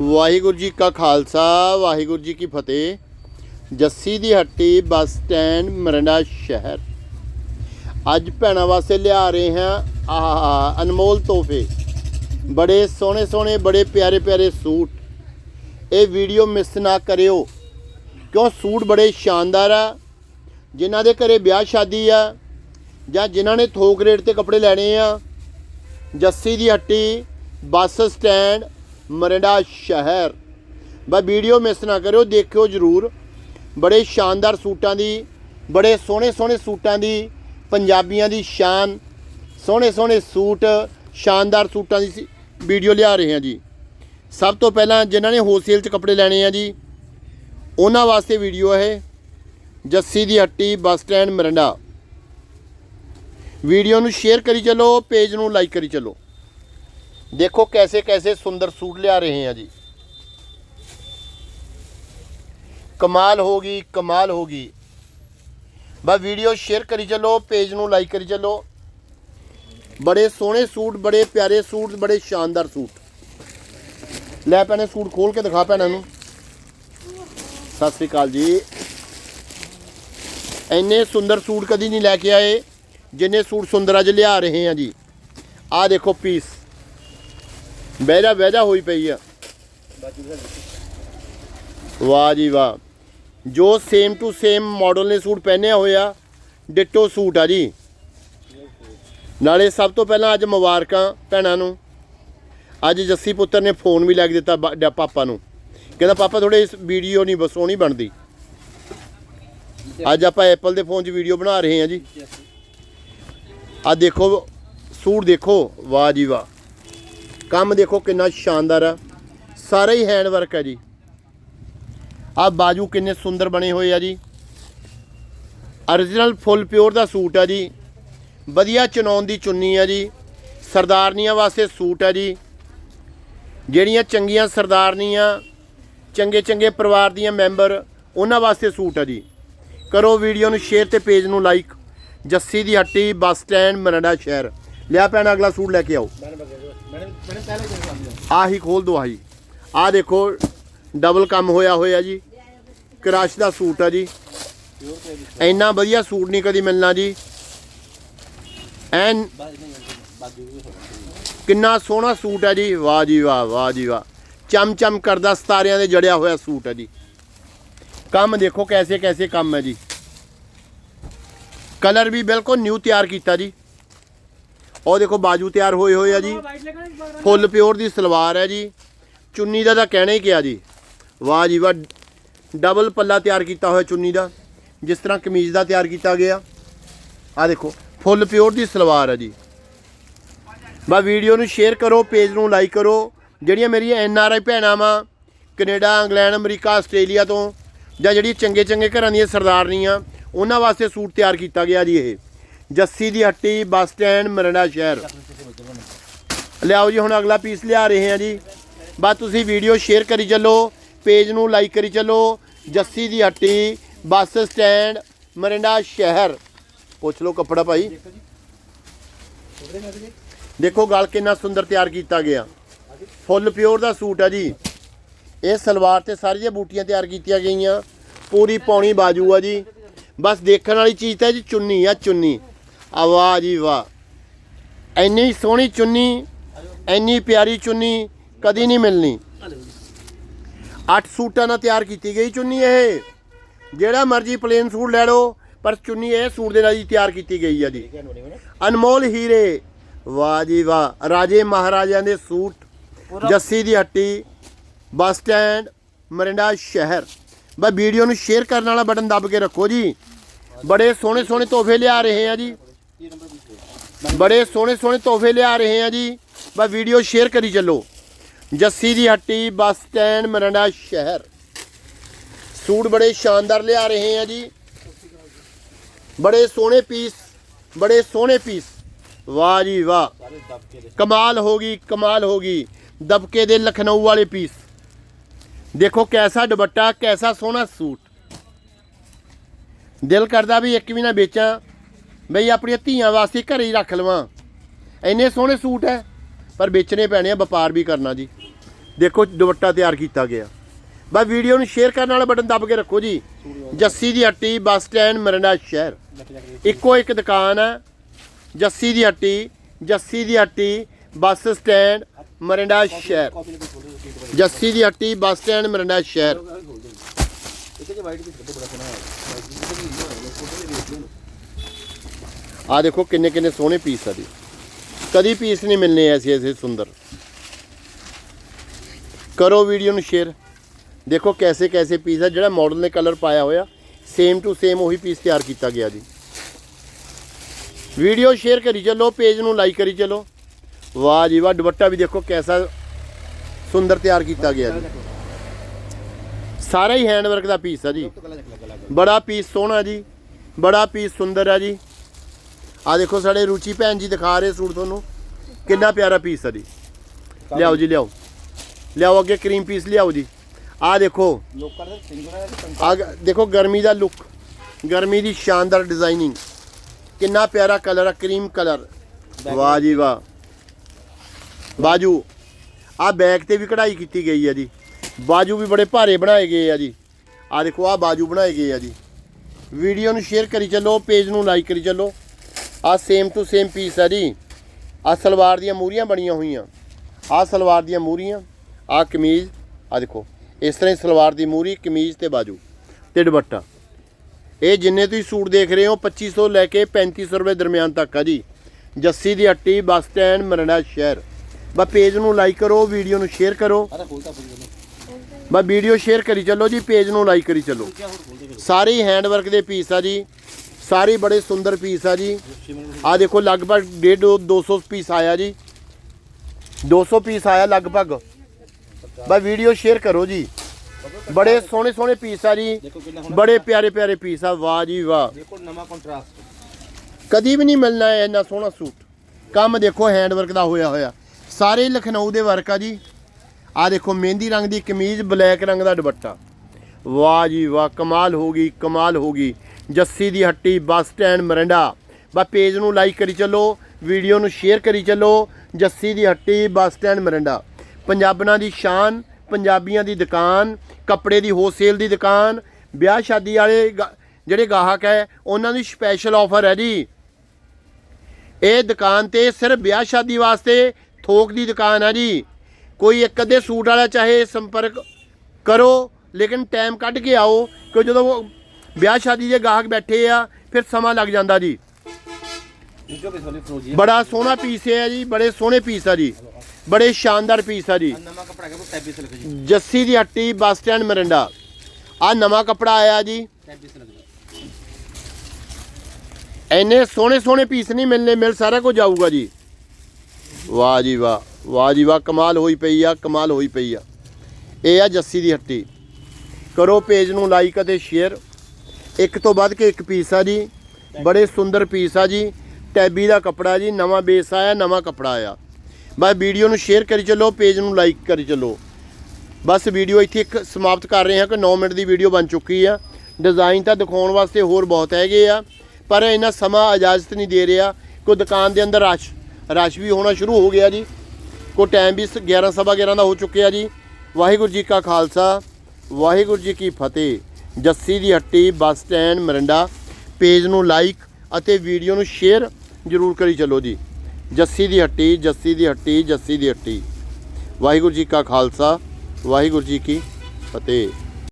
ਵਾਹਿਗੁਰੂ ਜੀ ਕਾ ਖਾਲਸਾ, ਵਾਹਿਗੁਰੂ ਜੀ ਕੀ ਫਤਿਹ। ਜੱਸੀ ਦੀ ਹੱਟੀ ਬੱਸ ਸਟੈਂਡ ਮਰੰਡਾ ਸ਼ਹਿਰ। ਅੱਜ ਭੈਣਾਂ ਵਾਸਤੇ ਲਿਆ ਰਹੇ ਹਾਂ, ਆਹ, ਅਨਮੋਲ ਤੋਹਫੇ। ਬੜੇ ਸੋਹਣੇ ਸੋਹਣੇ, ਬੜੇ ਪਿਆਰੇ ਪਿਆਰੇ ਸੂਟ। ਇਹ ਵੀਡੀਓ ਮਿਸ ਨਾ ਕਰਿਓ। ਕਿਉਂ? ਸੂਟ ਬੜੇ ਸ਼ਾਨਦਾਰ ਆ। ਜਿਨ੍ਹਾਂ ਦੇ ਘਰੇ ਵਿਆਹ ਸ਼ਾਦੀ ਆ, ਜਾਂ ਜਿਨ੍ਹਾਂ ਨੇ ਥੋਕ ਰੇਟ ਤੇ ਕੱਪੜੇ ਲੈਣੇ ਆ, ਜੱਸੀ ਦੀ ਹੱਟੀ ਬੱਸ ਸਟੈਂਡ ਮਰਿੰਡਾ ਸ਼ਹਿਰ। ਬਾ ਵੀਡੀਓ ਮਿਸ ਨਾ ਕਰਿਓ, ਦੇਖਿਓ ਜਰੂਰ। ਬੜੇ ਸ਼ਾਨਦਾਰ ਸੂਟਾਂ ਦੀ, ਬੜੇ ਸੋਹਣੇ ਸੋਹਣੇ ਸੂਟਾਂ ਦੀ, ਪੰਜਾਬੀਆਂ ਦੀ ਸ਼ਾਨ। ਸੋਹਣੇ ਸੋਹਣੇ ਸੂਟ, ਸ਼ਾਨਦਾਰ ਸੂਟਾਂ ਦੀ ਸੀ- ਵੀਡੀਓ ਲਿਆ ਰਹੇ ਹਾਂ ਜੀ। ਸਭ ਤੋਂ ਪਹਿਲਾਂ ਜਿਨ੍ਹਾਂ ਨੇ ਹੋਲਸੇਲ 'ਚ ਕੱਪੜੇ ਲੈਣੇ ਆ ਜੀ, ਉਹਨਾਂ ਵਾਸਤੇ ਵੀਡੀਓ ਹੈ ਜੱਸੀ ਦੀ ਹੱਟੀ, ਬੱਸ ਸਟੈਂਡ, ਮਰਿੰਡਾ। ਵੀਡੀਓ ਨੂੰ ਸ਼ੇਅਰ ਕਰੀ ਚੱਲੋ, ਪੇਜ ਨੂੰ ਲਾਈਕ ਕਰੀ ਚੱਲੋ। ਦੇਖੋ ਕੈਸੇ ਕੈਸੇ ਸੁੰਦਰ ਸੂਟ ਲਿਆ ਰਹੇ ਹਾਂ ਜੀ। ਕਮਾਲ ਹੋ ਗਈ, ਕਮਾਲ ਹੋ ਗਈ। ਬਾ ਵੀਡੀਓ ਸ਼ੇਅਰ ਕਰੀ ਚੱਲੋ, ਪੇਜ ਨੂੰ ਲਾਈਕ ਕਰੀ ਚੱਲੋ। ਬੜੇ ਸੋਹਣੇ ਸੂਟ, ਬੜੇ ਪਿਆਰੇ ਸੂਟ, ਬੜੇ ਸ਼ਾਨਦਾਰ ਸੂਟ। ਲੈ ਭੈਣੇ ਸੂਟ ਖੋਲ ਕੇ ਦਿਖਾ ਭੈਣਾਂ ਨੂੰ। ਸਤਿ ਸ੍ਰੀ ਅਕਾਲ ਜੀ। ਇੰਨੇ ਸੁੰਦਰ ਸੂਟ ਕਦੀ ਨਹੀਂ ਲੈ ਕੇ ਆਏ, ਜਿੰਨੇ ਸੂਟ ਸੁੰਦਰ ਅੱਜ ਲਿਆ ਰਹੇ ਆ ਜੀ। ਆਹ ਦੇਖੋ ਪੀਸ। ਬਹਿ ਜਾ ਬਹਿਜਾ ਬਹਿਜਾ ਹੋਈ ਪਈ ਆ। ਵਾਹ ਜੀ ਵਾਹ। ਜੋ ਸੇਮ ਟੂ ਸੇਮ ਮਾਡਲ ਨੇ ਸੂਟ ਪਹਿਨਿਆ ਹੋਇਆ ਡਿੱਟੋ ਸੂਟ ਆ ਜੀ। ਨਾਲੇ ਸਭ ਤੋਂ ਪਹਿਲਾਂ ਅੱਜ ਮੁਬਾਰਕਾਂ ਭੈਣਾਂ ਨੂੰ। ਅੱਜ ਜੱਸੀ ਪੁੱਤਰ ਨੇ ਫੋਨ ਵੀ ਲੈ ਕੇ ਦਿੱਤਾ ਪਾਪਾ ਨੂੰ। ਕਹਿੰਦਾ, ਪਾਪਾ ਥੋੜੇ ਇਸ ਵੀਡੀਓ ਨਹੀਂ, ਬਸ ਸੋਹਣੀ ਬਣਦੀ। ਅੱਜ ਆਪਾਂ ਐਪਲ ਦੇ ਫੋਨ 'ਚ ਵੀਡੀਓ ਬਣਾ ਰਹੇ ਹਾਂ ਜੀ। ਆ ਦੇਖੋ, ਸੂਟ ਦੇਖੋ। ਵਾਹ ਜੀ ਵਾਹ। ਕੰਮ ਦੇਖੋ ਕਿੰਨਾ ਸ਼ਾਨਦਾਰ ਆ। ਸਾਰਾ ਹੀ ਹੈਂਡ ਵਰਕ ਹੈ ਜੀ। ਆ ਬਾਜੂ ਕਿੰਨੇ ਸੁੰਦਰ ਬਣੇ ਹੋਏ ਆ ਜੀ। origignal ਫੁੱਲ ਪਿਓਰ ਦਾ ਸੂਟ ਆ ਜੀ। ਵਧੀਆ ਚਨੌਨ ਦੀ ਚੁੰਨੀ ਆ ਜੀ। ਸਰਦਾਰਨੀਆਂ ਵਾਸਤੇ ਸੂਟ ਆ ਜੀ। ਜਿਹੜੀਆਂ ਚੰਗੀਆਂ ਸਰਦਾਰਨੀਆਂ, ਚੰਗੇ ਚੰਗੇ ਪਰਿਵਾਰ ਦੀਆਂ ਮੈਂਬਰ, ਉਹਨਾਂ ਵਾਸਤੇ ਸੂਟ ਆ ਜੀ। ਕਰੋ ਵੀਡੀਓ ਨੂੰ ਸ਼ੇਅਰ ਤੇ ਪੇਜ ਨੂੰ ਲਾਈਕ ਜੱਸੀ ਦੀ ਹੱਟੀ, ਬੱਸ ਸਟੈਂਡ ਮਰੰਡਾ ਸ਼ਹਿਰ। ਲਿਆ ਪੈਣਾ ਅਗਲਾ ਸੂਟ ਲੈ ਕੇ ਆਓ। ਆਹੀ ਖੋਲ ਦੋ, ਆਹੀ। ਆ ਦੇਖੋ ਡਬਲ ਕੰਮ ਹੋਇਆ ਹੋਇਆ ਜੀ। ਕ੍ਰਸ਼ ਦਾ ਸੂਟ ਆ ਜੀ। ਇੰਨਾ ਵਧੀਆ ਸੂਟ ਨਹੀਂ ਕਦੀ ਮਿਲਣਾ ਜੀ। ਐਨ ਕਿੰਨਾ ਸੋਹਣਾ ਸੂਟ ਹੈ ਜੀ। ਵਾਹ ਜੀ ਵਾਹ ਵਾਹ ਜੀ ਵਾਹ। ਚਮ ਚਮ ਕਰਦਾ ਸਤਾਰਿਆਂ ਦੇ ਜੜਿਆ ਹੋਇਆ ਸੂਟ ਹੈ ਜੀ। ਕੰਮ ਦੇਖੋ ਕੈਸੇ ਕੈਸੇ ਕੰਮ ਹੈ ਜੀ। ਕਲਰ ਵੀ ਬਿਲਕੁਲ ਨਿਊ ਤਿਆਰ ਕੀਤਾ ਜੀ। ਉਹ ਦੇਖੋ ਬਾਜੂ ਤਿਆਰ ਹੋਏ ਹੋਏ ਆ ਜੀ। ਫੁੱਲ ਪਿਓਰ ਦੀ ਸਲਵਾਰ ਹੈ ਜੀ। ਚੁੰਨੀ ਦਾ ਤਾਂ ਕਹਿਣਾ ਹੀ ਕਿਹਾ ਜੀ। ਵਾਹ ਜੀ ਵਾਹ, ਡਬਲ ਪੱਲਾ ਤਿਆਰ ਕੀਤਾ ਹੋਇਆ ਚੁੰਨੀ ਦਾ। ਜਿਸ ਤਰ੍ਹਾਂ ਕਮੀਜ਼ ਦਾ ਤਿਆਰ ਕੀਤਾ ਗਿਆ। ਆ ਦੇਖੋ, ਫੁੱਲ ਪਿਓਰ ਦੀ ਸਲਵਾਰ ਹੈ ਜੀ। ਬਾ ਵੀਡੀਓ ਨੂੰ ਸ਼ੇਅਰ ਕਰੋ ਪੇਜ ਨੂੰ ਲਾਈਕ ਕਰੋ। ਜਿਹੜੀਆਂ ਮੇਰੀਆਂ ਐਨ ਆਰ ਆਈ ਭੈਣਾਂ ਵਾ, ਕੈਨੇਡਾ, ਇੰਗਲੈਂਡ, ਅਮਰੀਕਾ, ਆਸਟ੍ਰੇਲੀਆ ਤੋਂ, ਜਾਂ ਜਿਹੜੀ ਚੰਗੇ ਚੰਗੇ ਘਰਾਂ ਦੀਆਂ ਸਰਦਾਰਨੀਆਂ, ਉਹਨਾਂ ਵਾਸਤੇ ਸੂਟ ਤਿਆਰ ਕੀਤਾ ਗਿਆ ਜੀ ਇਹ। ਜੱਸੀ ਦੀ ਹੱਟੀ, ਬੱਸ ਸਟੈਂਡ ਮਰੰਡਾ ਸ਼ਹਿਰ। ਲਿਆਓ ਜੀ, ਹੁਣ ਅਗਲਾ ਪੀਸ ਲਿਆ ਰਹੇ ਹਾਂ ਜੀ। ਬਸ ਤੁਸੀਂ ਵੀਡੀਓ ਸ਼ੇਅਰ ਕਰੀ ਚੱਲੋ ਪੇਜ ਨੂੰ ਲਾਈਕ ਕਰੀ ਚੱਲੋ। ਜੱਸੀ ਦੀ ਹੱਟੀ, ਬੱਸ ਸਟੈਂਡ ਮਰਿੰਡਾ ਸ਼ਹਿਰ। ਪੁੱਛ ਲਓ ਕੱਪੜਾ ਭਾਈ। ਦੇਖੋ ਗਲ ਕਿੰਨਾ ਸੁੰਦਰ ਤਿਆਰ ਕੀਤਾ ਗਿਆ। ਫੁੱਲ ਪਿਓਰ ਦਾ ਸੂਟ ਆ ਜੀ। ਇਹ ਸਲਵਾਰ ਤੇ ਸਾਰੀਆਂ ਬੂਟੀਆਂ ਤਿਆਰ ਕੀਤੀਆਂ ਗਈਆਂ। ਪੂਰੀ ਪੌਣੀ ਬਾਜੂ ਆ ਜੀ। ਬਸ ਦੇਖਣ ਵਾਲੀ ਚੀਜ਼ ਤਾਂ ਜੀ ਚੁੰਨੀ ਆ, ਚੁੰਨੀ। ਆ ਵਾਹ ਜੀ ਵਾਹ। ਇੰਨੀ ਸੋਹਣੀ ਚੁੰਨੀ ਇੰਨੀ ਪਿਆਰੀ ਚੁੰਨੀ ਕਦੀ ਨਹੀਂ ਮਿਲਣੀ। ਅੱਠ ਸੂਟਾਂ ਨਾਲ ਤਿਆਰ ਕੀਤੀ ਗਈ ਚੁੰਨੀ ਇਹ। ਜਿਹੜਾ ਮਰਜ਼ੀ ਪਲੇਨ ਸੂਟ ਲੈ ਲਓ ਪਰ ਚੁੰਨੀ ਇਹ ਸੂਟ ਦੇ ਨਾਲ ਹੀ ਤਿਆਰ ਕੀਤੀ ਗਈ ਆ ਜੀ। ਅਨਮੋਲ ਹੀਰੇ ਵਾਹ ਜੀ ਵਾਹ। ਰਾਜੇ ਮਹਾਰਾਜਿਆਂ ਦੇ ਸੂਟ ਜੱਸੀ ਦੀ ਹੱਟੀ ਬੱਸ ਸਟੈਂਡ ਮਰਿੰਡਾ ਸ਼ਹਿਰ। ਬਸ ਵੀਡੀਓ ਨੂੰ ਸ਼ੇਅਰ ਕਰਨ ਵਾਲਾ ਬਟਨ ਦੱਬ ਕੇ ਰੱਖੋ ਜੀ। ਬੜੇ ਸੋਹਣੇ ਸੋਹਣੇ ਤੋਹਫੇ ਲਿਆ ਰਹੇ ਆ ਜੀ। ਬੜੇ ਸੋਹਣੇ ਸੋਹਣੇ ਤੋਹਫੇ ਲਿਆ ਰਹੇ ਆ ਜੀ। ਬਸ ਵੀਡੀਓ ਸ਼ੇਅਰ ਕਰੀ ਚੱਲੋ। ਜੱਸੀ ਦੀ ਹੱਟੀ, ਬੱਸ ਸਟੈਂਡ, ਮਰਿੰਡਾ ਸ਼ਹਿਰ। ਸੂਟ ਬੜੇ ਸ਼ਾਨਦਾਰ ਲਿਆ ਰਹੇ ਆ ਜੀ। ਬੜੇ ਸੋਹਣੇ ਪੀਸ, ਬੜੇ ਸੋਹਣੇ ਪੀਸ। ਵਾਹ ਜੀ ਵਾਹ। ਕਮਾਲ ਹੋ ਗਈ, ਕਮਾਲ ਹੋ ਗਈ। ਦਬਕੇ ਦੇ ਲਖਨਊ ਵਾਲੇ ਪੀਸ। ਦੇਖੋ ਕੈਸਾ ਦੁਪੱਟਾ, ਕੈਸਾ ਸੋਹਣਾ ਸੂਟ। ਦਿਲ ਕਰਦਾ ਵੀ ਇੱਕ ਵੀ ਨਾ ਵੇਚਾਂ। ਬਈ ਆਪਣੀਆਂ ਧੀਆਂ ਵਾਸਤੇ ਘਰੇ ਹੀ ਰੱਖ ਲਵਾਂ। ਇੰਨੇ ਸੋਹਣੇ ਸੂਟ ਹੈ ਪਰ ਵੇਚਣੇ ਪੈਣੇ ਆ, ਵਪਾਰ ਵੀ ਕਰਨਾ ਜੀ। ਦੇਖੋ, ਦੁਪੱਟਾ ਤਿਆਰ ਕੀਤਾ ਗਿਆ। ਬਸ ਵੀਡੀਓ ਨੂੰ ਸ਼ੇਅਰ ਕਰਨ ਵਾਲਾ ਬਟਨ ਦੱਬ ਕੇ ਰੱਖੋ ਜੀ। ਜੱਸੀ ਦੀ ਹੱਟੀ ਬੱਸ ਸਟੈਂਡ ਮਰਿੰਡਾ ਸ਼ਹਿਰ। ਇੱਕੋ ਇੱਕ ਦੁਕਾਨ ਹੈ ਜੱਸੀ ਦੀ ਹੱਟੀ, ਜੱਸੀ ਦੀ ਹੱਟੀ, ਬੱਸ ਸਟੈਂਡ ਮਰਿੰਡਾ ਸ਼ਹਿਰ। ਜੱਸੀ ਦੀ ਹੱਟੀ, ਬੱਸ ਸਟੈਂਡ ਮਰਿੰਡਾ ਸ਼ਹਿਰ ਇੱਕ ਜੇ ਵਾਈਟ ਵੀ ਬੜਾ ਸੋਹਣਾ ਹੈ ਆ ਦੇਖੋ ਕਿੰਨੇ ਕਿੰਨੇ ਸੋਹਣੇ ਪੀਸ ਆ ਜੀ। ਕਦੀ ਪੀਸ ਨਹੀਂ ਮਿਲਨੇ ਐਸੇ ਐਸੇ ਸੁੰਦਰ। ਕਰੋ ਵੀਡੀਓ ਨੂੰ ਸ਼ੇਅਰ ਦੇਖੋ ਕੈਸੇ ਕੈਸੇ ਪੀਸ ਆ, ਜਿਹੜਾ ਮਾਡਲ ਨੇ ਕਲਰ ਪਾਇਆ ਹੋਇਆ ਸੇਮ ਟੂ ਸੇਮ ਉਹੀ ਪੀਸ ਤਿਆਰ ਕੀਤਾ ਗਿਆ ਜੀ। ਵੀਡੀਓ ਸ਼ੇਅਰ ਕਰੀ ਚੱਲੋ ਪੇਜ ਨੂੰ ਲਾਈਕ ਕਰੀ ਚੱਲੋ। ਵਾਹ ਜੀ ਵਾਹ, ਦੁਪੱਟਾ ਵੀ ਦੇਖੋ ਕੈਸਾ ਸੁੰਦਰ ਤਿਆਰ ਕੀਤਾ ਗਿਆ ਜੀ। ਸਾਰਾ ਹੀ ਹੈਂਡਵਰਕ ਦਾ ਪੀਸ ਆ ਜੀ। ਬੜਾ ਪੀਸ ਸੋਹਣਾ ਜੀ, ਬੜਾ ਪੀਸ ਸੁੰਦਰ ਆ ਜੀ। ਆ ਦੇਖੋ ਸਾਡੇ ਰੁਚੀ ਭੈਣ ਜੀ ਦਿਖਾ ਰਹੇ ਸੂਟ ਤੁਹਾਨੂੰ। ਕਿੰਨਾ ਪਿਆਰਾ ਪੀਸ ਹੈ ਜੀ। ਲਿਆਓ ਜੀ ਲਿਆਓ। ਲਿਆਓ ਅੱਗੇ ਕਰੀਮ ਪੀਸ ਲਿਆਓ ਜੀ। ਆ ਦੇਖੋ। ਆ ਦੇਖੋ ਗਰਮੀ ਦਾ ਲੁੱਕ ਗਰਮੀ ਦੀ ਸ਼ਾਨਦਾਰ ਡਿਜ਼ਾਈਨਿੰਗ ਕਿੰਨਾ ਪਿਆਰਾ ਕਲਰ ਆ ਕਰੀਮ ਕਲਰ ਵਾਹ ਜੀ ਵਾਹ। ਬਾਜੂ ਆ ਬੈਕ ਤੇ ਵੀ ਕਢਾਈ ਕੀਤੀ ਗਈ ਹੈ ਜੀ। ਬਾਜੂ ਵੀ ਬੜੇ ਭਾਰੇ ਬਣਾਏ ਗਏ ਆ ਜੀ। ਆ ਦੇਖੋ ਆ ਬਾਜੂ ਬਣਾਏ ਗਏ ਆ ਜੀ। ਵੀਡੀਓ ਨੂੰ ਸ਼ੇਅਰ ਕਰੀ ਚੱਲੋ ਪੇਜ ਨੂੰ ਲਾਈਕ ਕਰੀ ਚੱਲੋ। ਆ ਸੇਮ ਟੂ ਸੇਮ ਪੀਸ ਆ ਜੀ। ਆ ਸਲਵਾਰ ਦੀਆਂ ਮੂਰੀਆਂ ਬਣੀਆਂ ਹੋਈਆਂ। ਆ ਸਲਵਾਰ ਦੀਆਂ ਮੂਰੀਆਂ ਆ ਕਮੀਜ਼ ਆ ਦੇਖੋ ਇਸ ਤਰ੍ਹਾਂ ਹੀ ਸਲਵਾਰ ਦੀ ਮੂਰੀ ਕਮੀਜ਼ ਤੇ ਬਾਜੂ ਤੇ ਦੁਪੱਟਾ। ਇਹ ਜਿੰਨੇ ਤੁਸੀਂ ਸੂਟ ਦੇਖ ਰਹੇ ਹੋ 2500 ਲੈ ਕੇ 3500 ਰੁਪਏ ਦਰਮਿਆਨ ਤੱਕ ਆ ਜੀ। ਜੱਸੀ ਦੀ ਹੱਟੀ ਬੱਸ ਸਟੈਂਡ ਮਰੰਡਾ ਸ਼ਹਿਰ। ਬਸ ਪੇਜ ਨੂੰ ਲਾਈਕ ਕਰੋ ਵੀਡੀਓ ਨੂੰ ਸ਼ੇਅਰ ਕਰੋ। ਬਸ ਵੀਡੀਓ ਸ਼ੇਅਰ ਕਰੀ ਚੱਲੋ ਜੀ ਪੇਜ ਨੂੰ ਲਾਈਕ ਕਰੀ ਚੱਲੋ। ਸਾਰੇ ਹੀ ਹੈਂਡ ਵਰਕ ਦੇ ਪੀਸ ਆ ਜੀ। ਸਾਰੇ ਬੜੇ ਸੁੰਦਰ ਪੀਸ ਆ ਜੀ। ਆ ਦੇਖੋ ਲਗਭਗ 1.5 200 ਪੀਸ ਆਇਆ ਜੀ। 200 ਪੀਸ ਆਇਆ ਲਗਭਗ। ਬਸ ਵੀਡੀਓ ਸ਼ੇਅਰ ਕਰੋ ਜੀ। ਬੜੇ ਸੋਹਣੇ ਸੋਹਣੇ ਪੀਸ ਆ ਜੀ। ਬੜੇ ਪਿਆਰੇ ਪਿਆਰੇ ਪੀਸ ਆ। ਵਾਹ ਜੀ ਵਾਹ। ਦੇਖੋ ਨਵਾਂ ਕੰਟਰਾਸਟ ਕਦੀ ਵੀ ਨਹੀਂ ਮਿਲਣਾ ਹੈ ਇੰਨਾ ਸੋਹਣਾ ਸੂਟ। ਕੰਮ ਦੇਖੋ ਹੈਂਡ ਵਰਕ ਦਾ ਹੋਇਆ ਹੋਇਆ। ਸਾਰੇ ਲਖਨਊ ਦੇ ਵਰਕ ਆ ਜੀ। ਆ ਦੇਖੋ ਮਹਿੰਦੀ ਰੰਗ ਦੀ ਕਮੀਜ਼ ਬਲੈਕ ਰੰਗ ਦਾ ਦੁਪੱਟਾ। ਵਾਹ ਜੀ ਵਾਹ ਕਮਾਲ ਹੋ ਗਈ ਕਮਾਲ ਹੋ ਗਈ। ਜੱਸੀ ਦੀ ਹੱਟੀ, ਬੱਸ ਸਟੈਂਡ, ਮਰਿੰਡਾ। ਬਾ ਪੇਜ ਨੂੰ ਲਾਈਕ ਕਰੀ ਚੱਲੋ ਵੀਡੀਓ ਨੂੰ ਸ਼ੇਅਰ ਕਰੀ ਚੱਲੋ। ਜੱਸੀ ਦੀ ਹੱਟੀ, ਬੱਸ ਸਟੈਂਡ, ਮਰਿੰਡਾ। ਪੰਜਾਬਣਾਂ ਦੀ ਸ਼ਾਨ, ਪੰਜਾਬੀਆਂ ਦੀ ਦੁਕਾਨ, ਕੱਪੜੇ ਦੀ ਹੋਲਸੇਲ ਦੀ ਦੁਕਾਨ, ਵਿਆਹ ਸ਼ਾਦੀ ਵਾਲੇ ਗਾ- ਜਿਹੜੇ ਗਾਹਕ ਹੈ, ਉਹਨਾਂ ਦੀ ਸਪੈਸ਼ਲ ਆਫਰ ਹੈ ਜੀ। ਇਹ ਦੁਕਾਨ ਤੇ ਸਿਰਫ ਵਿਆਹ ਸ਼ਾਦੀ ਵਾਸਤੇ ਥੋਕ ਦੀ ਦੁਕਾਨ ਹੈ ਜੀ। ਕੋਈ ਇੱਕ ਅੱਧੇ ਸੂਟ ਵਾਲਾ ਚਾਹੇ ਸੰਪਰਕ ਕਰੋ, ਲੇਕਿਨ ਟਾਈਮ ਕੱਢ ਕੇ ਆਓ ਕਿ ਜਦੋਂ ਵਿਆਹ ਸ਼ਾਦੀ ਦੇ ਗਾਹਕ ਬੈਠੇ ਆ ਫਿਰ ਸਮਾਂ ਲੱਗ ਜਾਂਦਾ ਜੀ। ਬੜਾ ਸੋਹਣਾ ਪੀਸ ਹੈ ਜੀ ਬੜੇ ਸੋਹਣੇ ਪੀਸ ਆ ਜੀ। ਬੜੇ ਸ਼ਾਨਦਾਰ ਪੀਸ ਆ ਜੀ। ਜੱਸੀ ਦੀ ਹੱਟੀ ਬੱਸ ਸਟੈਂਡ ਮਰਿੰਡਾ। ਆ ਨਵਾਂ ਕੱਪੜਾ ਆਇਆ ਜੀ। ਇੰਨੇ ਸੋਹਣੇ ਸੋਹਣੇ ਪੀਸ ਨਹੀਂ ਮਿਲਨੇ ਮਿਲ ਸਾਰਾ ਕੁਝ ਆਊਗਾ ਜੀ। ਵਾਹ ਜੀ ਵਾਹ ਵਾਹ ਜੀ ਵਾਹ ਕਮਾਲ ਹੋਈ ਪਈ ਆ ਕਮਾਲ ਹੋਈ ਪਈ ਆ। ਇਹ ਆ ਜੱਸੀ ਦੀ ਹੱਟੀ। ਕਰੋ ਪੇਜ ਨੂੰ ਲਾਈਕ ਅਤੇ ਸ਼ੇਅਰ ਇੱਕ ਤੋਂ ਵੱਧ ਕੇ ਇੱਕ ਪੀਸ ਆ ਜੀ। ਬੜੇ ਸੁੰਦਰ ਪੀਸ ਆ ਜੀ। ਟੈਬੀ ਦਾ ਕੱਪੜਾ ਜੀ ਨਵਾਂ ਬੇਸ ਆਇਆ ਨਵਾਂ ਕੱਪੜਾ ਆਇਆ। ਬਸ ਵੀਡੀਓ ਨੂੰ ਸ਼ੇਅਰ ਕਰੀ ਚੱਲੋ ਪੇਜ ਨੂੰ ਲਾਈਕ ਕਰੀ ਚੱਲੋ। ਬਸ ਵੀਡੀਓ ਇੱਥੇ ਇੱਕ ਸਮਾਪਤ ਕਰ ਰਹੇ ਹਾਂ ਕਿ 9 ਮਿੰਟ ਦੀ ਵੀਡੀਓ ਬਣ ਚੁੱਕੀ ਆ। ਡਿਜ਼ਾਈਨ ਤਾਂ ਦਿਖਾਉਣ ਵਾਸਤੇ ਹੋਰ ਬਹੁਤ ਹੈਗੇ ਆ ਪਰ ਇਹਨਾਂ ਸਮਾਂ ਇਜਾਜ਼ਤ ਨਹੀਂ ਦੇ ਰਿਹਾ। ਕੋਈ ਦੁਕਾਨ ਦੇ ਅੰਦਰ ਰਸ਼ ਰਸ਼ ਵੀ ਹੋਣਾ ਸ਼ੁਰੂ ਹੋ ਗਿਆ ਜੀ। ਕੋ ਟਾਈਮ ਵੀ 11 ਸਵਾ 11 ਦਾ ਹੋ ਚੁੱਕਿਆ ਜੀ। ਵਾਹਿਗੁਰੂ ਜੀ ਕਾ ਖਾਲਸਾ ਵਾਹਿਗੁਰੂ ਜੀ ਕੀ ਫਤਿਹ। ਜੱਸੀ ਦੀ ਹੱਟੀ, ਬੱਸ ਸਟੈਂਡ, ਮਰਿੰਡਾ। ਪੇਜ ਨੂੰ ਲਾਈਕ ਅਤੇ ਵੀਡੀਓ ਨੂੰ ਸ਼ੇਅਰ ਜ਼ਰੂਰ ਕਰੀ ਚੱਲੋ ਜੀ। ਜੱਸੀ ਦੀ ਹੱਟੀ, ਜੱਸੀ ਦੀ ਹੱਟੀ, ਜੱਸੀ ਦੀ ਹੱਟੀ। ਵਾਹਿਗੁਰੂ ਜੀ ਕਾ ਖਾਲਸਾ, ਵਾਹਿਗੁਰੂ ਜੀ ਕੀ ਫਤਿਹ।